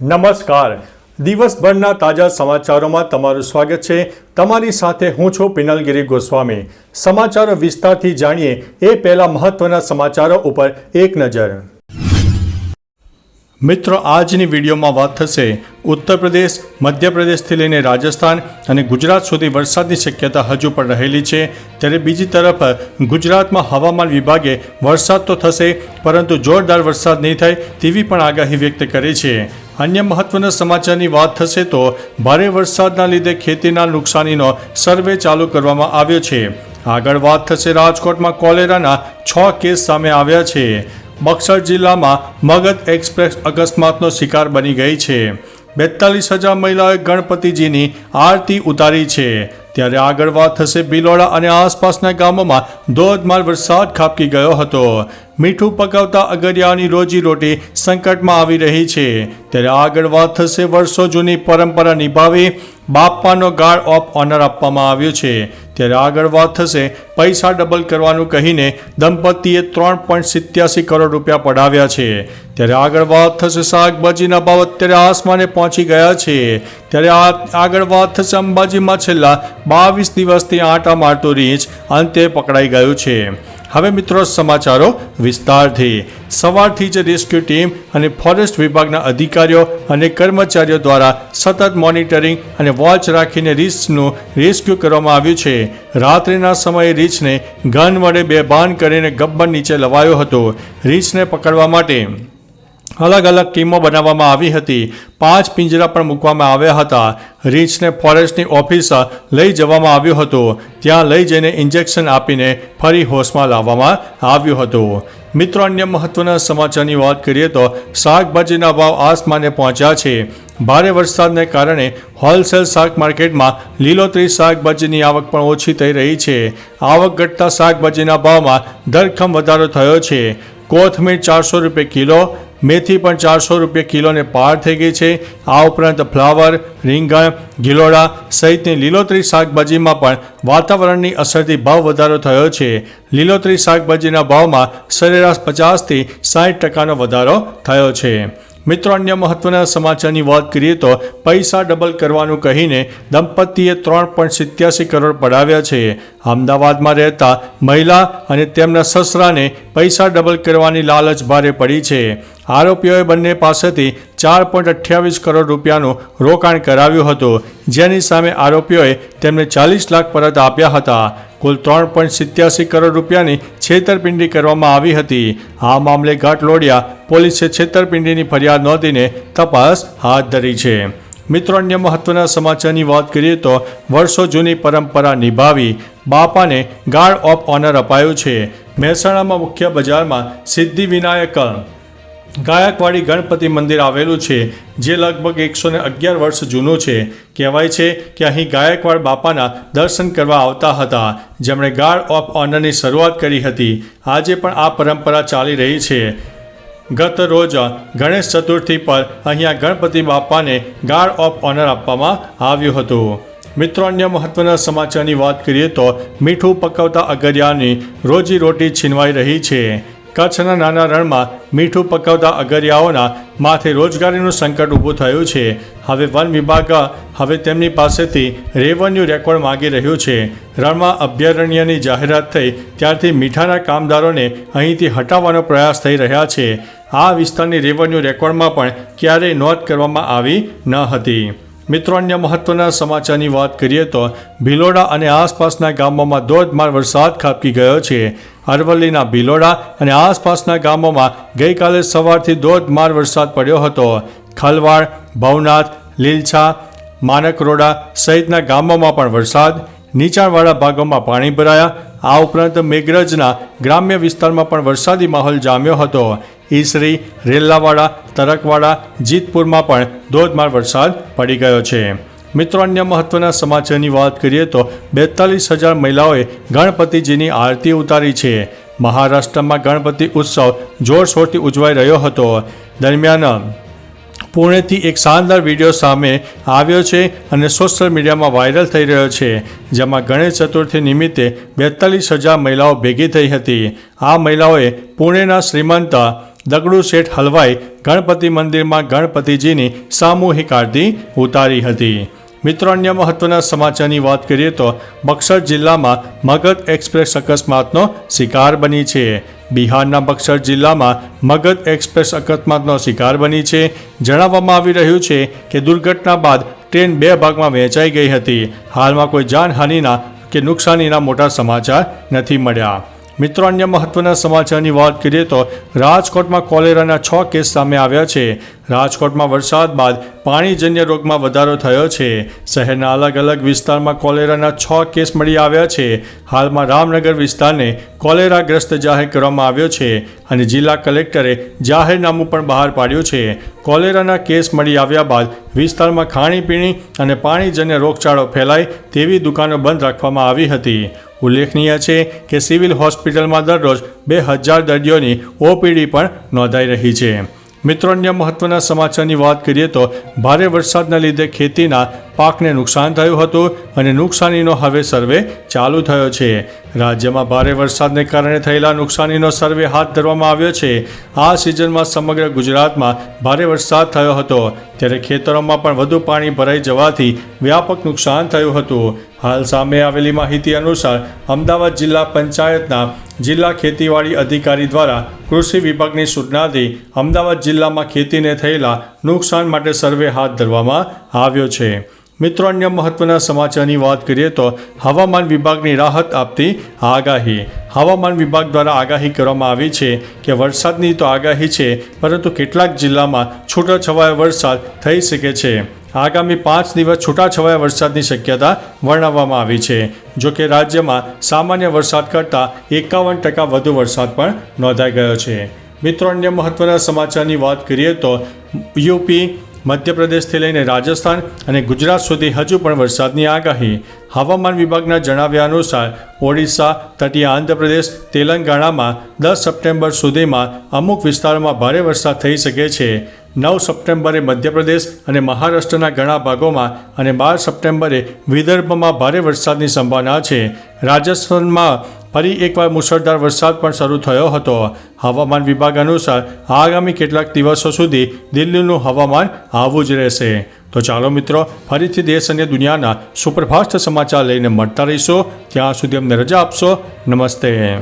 નમસ્કાર. દિવસભરના તાજા સમાચારોમાં તમારું સ્વાગત છે. તમારી સાથે હું છું પિનલગીરી ગોસ્વામી. સમાચારો વિસ્તારથી જાણીએ એ પહેલા મહત્વના સમાચારો ઉપર એક નજર. મિત્રો, આજની વિડીયોમાં વાત થશે ઉત્તર પ્રદેશ મધ્યપ્રદેશથી લઈને રાજસ્થાન અને ગુજરાત સુધી વરસાદની શક્યતા હજુ પણ રહેલી છે. ત્યારે બીજી તરફ, ગુજરાતમાં હવામાન વિભાગે વરસાદ તો થશે, પરંતુ જોરદાર વરસાદ નહીં થાય તેવી પણ આગાહી વ્યક્ત કરી છે. અન્ય મહત્વના સમાચારની વાત થશે તો ભારે વરસાદના લીધે ખેતીના નુકસાનીનો સર્વે ચાલુ કરવામાં આવ્યો છે. આગળ વાત થશે રાજકોટમાં કોલેરાના છ કેસ સામે આવ્યા છે. બક્સર જિલ્લામાં મગધ એક્સપ્રેસ અકસ્માતનો શિકાર બની ગઈ છે. બેતાલીસ હજાર મહિલાઓએ ગણપતિજીની આરતી ઉતારી છે. ત્યારે આગળ વાત થશે બિલોડા અને આસપાસના ગામોમાં ધોધમાર વરસાદ ખાબકી ગયો હતો. મીઠું પકાવતા અગરિયાની રોજીરોટી સંકટમાં આવી રહી છે. ત્યારે આગળ વાત થશે વર્ષો જૂની પરંપરા નિભાવી બાપાનો ગાર્ડ ઓફ ઓનર આપવામાં આવ્યો છે. ત્યારે આગળ વાત થશે, પૈસા ડબલ કરવાનું કહીને દંપતીએ ત્રણ પોઈન્ટ સિત્યાસી કરોડ રૂપિયા પડાવ્યા છે. ત્યારે આગળ વાત થશે શાકભાજીના ભાવ, અત્યારે આસમાને પહોંચી ગયા છે. ત્યારે આ આગળ વાત થશે અંબાજીમાં છેલ્લા બાવીસ દિવસથી આંટા મારતું રીંચ અંતે પકડાઈ ગયું છે. હવે મિત્રો સમાચારો વિસ્તારથી. સવારથી જ રેસ્ક્યુ ટીમ અને ફોરેસ્ટ વિભાગના અધિકારીઓ અને કર્મચારીઓ દ્વારા સતત મોનિટરિંગ અને વોચ રાખીને રીછનું રેસ્ક્યુ કરવામાં આવ્યું છે. રાત્રિના સમયે રીછને ગન વડે બેભાન કરીને ગબ્બર નીચે લવાયો હતો. રીછને પકડવા માટે અલગ અલગ ટીમો બનાવવામાં આવી હતી. પાંચ પિંજરા પણ મૂકવામાં આવ્યા હતા. રીંછને ફોરેસ્ટની ઓફિસ લઈ જવામાં આવ્યો હતો. ત્યાં લઈ જઈને ઇન્જેક્શન આપીને ફરી હોશમાં લાવવામાં આવ્યો હતો. મિત્રો, અન્ય મહત્વના સમાચારની વાત કરીએ તો શાકભાજીના ભાવ આસમાને પહોંચ્યા છે. ભારે વરસાદને કારણે હોલસેલ શાક માર્કેટમાં લીલોતરી શાકભાજીની આવક પણ ઓછી થઈ રહી છે. આવક ઘટતા શાકભાજીના ભાવમાં ધરખમ વધારો થયો છે. કોથમીર ચારસો રૂપિયા કિલો મેથી પણ ચારસો રૂપિયા કિલોને પાર થઈ ગઈ છે. આ ઉપરાંત ફ્લાવર, રીંગણ, ગિલોડા સહિતની લીલોતરી શાકભાજીમાં પણ વાતાવરણની અસરથી ભાવ વધારો થયો છે. લીલોતરી શાકભાજીના ભાવમાં સરેરાશ પચાસથી સાઠ ટકાનો વધારો થયો છે. મિત્રો અન્ય મહત્વના સમાચારની વાત કરીએ તો પૈસા ડબલ કરવાનું કહીને દંપતીએ ત્રણ પોઈન્ટ સિત્યાસી કરોડ પડાવ્યા છે. અમદાવાદમાં રહેતા મહિલા અને તેમના સસરાને પૈસા ડબલ કરવાની લાલચ ભારે પડી છે. આરોપીઓએ બંને પાસેથી ચાર પોઈન્ટ અઠ્યાવીસ કરોડ રૂપિયાનું રોકાણ કરાવ્યું હતું. જેની સામે આરોપીઓએ તેમને ચાલીસ લાખ પરત આપ્યા હતા. કુલ ત્રણ પોઈન્ટ સિત્યાસી કરોડ રૂપિયાની છેતરપિંડી કરવામાં આવી હતી. આ મામલે ઘાટલોડિયા પોલીસે છેતરપિંડીની ફરિયાદ નોંધીને તપાસ હાથ ધરી છે. મિત્રો, અન્ય મહત્વના સમાચારની વાત કરીએ તો વર્ષો જૂની પરંપરા નિભાવી બાપાને ગાર્ડ ઓફ ઓનર અપાયું છે. મહેસાણામાં મુખ્ય બજારમાં સિદ્ધિ વિનાયક ગાયકવાડી ગણપતિ મંદિર આવેલું છે, જે લગભગ એકસો ને અગિયાર વર્ષ જૂનું છે. કહેવાય છે કે અહીં ગાયકવાડ બાપાના દર્શન કરવા આવતા હતા. જેમણે ગાર્ડ ઓફ ઓનરની શરૂઆત કરી હતી. આજે પણ આ પરંપરા ચાલી રહી છે. ગત રોજ ગણેશ ચતુર્થી પર અહીંયા ગણપતિ બાપાને ગાર્ડ ઓફ ઓનર આપવામાં આવ્યું હતું. મિત્રો, અન્ય મહત્વના સમાચારની વાત કરીએ તો મીઠું પકવતા અગરિયાની રોજી રોટી છીનવાઈ રહી છે. કચ્છના નાના રણમાં મીઠું પકવતા અગરિયાઓના માથે રોજગારીનું સંકટ ઊભું થયું છે. હવે વન વિભાગ, હવે તેમની પાસેથી રેવન્યુ રેકોર્ડ માગી રહ્યું છે. રણમાં અભયારણ્યની જાહેરાત થઈ, ત્યારથી મીઠાના કામદારોને અહીંથી હટાવવાનો પ્રયાસ થઈ રહ્યા છે. આ વિસ્તારની રેવન્યુ રેકોર્ડમાં પણ ક્યારેય નોંધ કરવામાં આવી ન હતી. મિત્રો, અન્ય મહત્વના સમાચારની વાત કરીએ તો ભિલોડા અને આસપાસના ગામોમાં ધોધમાર વરસાદ ખાબકી ગયો છે. અરવલ્લીના ભિલોડા અને આસપાસના ગામોમાં ગઈકાલે સવારથી ધોધમાર વરસાદ પડ્યો હતો. ખલવાડ, ભવનાથ, લીલછા, માનકરોડા સહિતના ગામોમાં પણ વરસાદ, નીચાણવાળા ભાગોમાં પાણી ભરાયા. આ ઉપરાંત મેઘરજના ગ્રામ્ય વિસ્તારમાં પણ વરસાદી માહોલ જામ્યો હતો. ઈસરી, રેલ્લાવાડા તરકવાડા, જીતપુરમાં પણ ધોધમાર વરસાદ પડી ગયો છે. મિત્રો, અન્ય મહત્વના સમાચારની વાત કરીએ તો બેતાલીસ હજાર મહિલાઓએ ગણપતિજીની આરતી ઉતારી છે. મહારાષ્ટ્રમાં ગણપતિ ઉત્સવ જોરશોરથી ઉજવાઈ રહ્યો હતો. દરમિયાન પુણેથી એક શાનદાર વીડિયો સામે આવ્યો છે અને સોશિયલ મીડિયામાં વાયરલ થઈ રહ્યો છે, જેમાં ગણેશ ચતુર્થી નિમિત્તે બેતાલીસ હજાર મહિલાઓ ભેગી થઈ હતી. આ મહિલાઓએ પુણેના શ્રીમંત દગડુ શેઠ હલવાઈ ગણપતિ મંદિરમાં ગણપતિજીની સામૂહિક આરતી ઉતારી હતી. મિત્રો, અન્ય મહત્વના સમાચારની વાત કરીએ તો બક્સર જિલ્લામાં મગધ એક્સપ્રેસ અકસ્માતનો શિકાર બની છે. બિહારના બક્સર જિલ્લામાં મગધ એક્સપ્રેસ અકસ્માતનો શિકાર બની છે. જણાવવામાં આવી રહ્યું છે કે દુર્ઘટના બાદ ટ્રેન બે ભાગમાં વહેંચાઈ ગઈ હતી. હાલમાં કોઈ જાનહાનિના કે નુકસાનીના મોટા સમાચાર નથી મળ્યા. મિત્રો, અન્ય મહત્વના સમાચારની વાત કરીએ તો રાજકોટમાં કોલેરાના છ કેસ સામે આવ્યા છે. રાજકોટમાં વરસાદ બાદ પાણીજન્ય રોગમાં વધારો થયો છે. શહેરના અલગ અલગ વિસ્તારમાં કોલેરાના છ કેસ મળી આવ્યા છે. હાલમાં રામનગર વિસ્તારને કોલેરાગ્રસ્ત જાહેર કરવામાં આવ્યો છે અને જિલ્લા કલેક્ટરે જાહેરનામું પણ બહાર પાડ્યું છે. કોલેરાના કેસ મળી આવ્યા બાદ વિસ્તારમાં ખાણીપીણી અને પાણીજન્ય રોગચાળો ફેલાય તેવી દુકાનો બંધ રાખવામાં આવી હતી. ઉલ્લેખનીય છે કે સિવિલ હોસ્પિટલમાં દરરોજ બે હજાર દર્દીઓની ઓપીડી પણ નોંધાઈ રહી છે. મિત્રો, અન્ય મહત્વના સમાચારની વાત કરીએ તો ભારે વરસાદના લીધે ખેતીના પાકને નુકસાન થયું હતું અને નુકસાનીનો હવે સર્વે ચાલુ થયો છે. રાજ્યમાં ભારે વરસાદને કારણે થયેલા નુકસાનીનો સર્વે હાથ ધરવામાં આવ્યો છે. આ સિઝનમાં સમગ્ર ગુજરાતમાં ભારે વરસાદ થયો હતો. ત્યારે ખેતરોમાં પણ વધુ પાણી ભરાઈ જવાથી વ્યાપક નુકસાન થયું હતું. હાલ સામે આવેલી માહિતી અનુસાર અમદાવાદ જિલ્લા પંચાયતના જિલ્લા ખેતીવાડી અધિકારી દ્વારા કૃષિ વિભાગની સૂચનાથી અમદાવાદ જિલ્લામાં ખેતીને થયેલા નુકસાન માટે સર્વે હાથ ધરવામાં આવ્યો છે. મિત્રો, અન્ય મહત્વના સમાચારની વાત કરીએ તો હવામાન વિભાગની રાહત આપતી આગાહી. હવામાન વિભાગ દ્વારા આગાહી કરવામાં આવી છે કે વરસાદની તો આગાહી છે, પરંતુ કેટલાક જિલ્લામાં છૂટાછવાયા વરસાદ થઈ શકે છે. આગામી પાંચ દિવસ છૂટાછવાયા વરસાદની શક્યતા વર્ણવવામાં આવી છે. જો કે રાજ્યમાં સામાન્ય વરસાદ કરતાં એકાવન ટકા વધુ વરસાદ પણ નોંધાઈ ગયો છે. મિત્રો, અન્ય મહત્વના સમાચારની વાત કરીએ તો યુપી મધ્યપ્રદેશથી લઈને રાજસ્થાન અને ગુજરાત સુધી હજુ પણ વરસાદની આગાહી. હવામાન વિભાગના જણાવ્યા અનુસાર, ઓડિશા, તટીય આંધ્રપ્રદેશ, તેલંગાણામાં દસ સપ્ટેમ્બર સુધીમાં અમુક વિસ્તારોમાં ભારે વરસાદ થઈ શકે છે. નવ સપ્ટેમ્બરે મધ્યપ્રદેશ અને મહારાષ્ટ્રના ઘણા ભાગોમાં અને બાર સપ્ટેમ્બરે વિદર્ભમાં ભારે વરસાદની સંભાવના છે. રાજસ્થાનમાં ફરી એકવાર મુશળધાર વરસાદ પણ શરૂ થયો હતો. હવામાન વિભાગ અનુસાર આગામી કેટલાક દિવસો સુધી દિલ્હીનું હવામાન આવું જ રહેશે. તો ચાલો મિત્રો, ફરીથી દેશ અને દુનિયાના સુપરફાસ્ટ સમાચાર લઈને મળતા રહીશો. ત્યાં સુધી અમને રજા આપશો. નમસ્તે.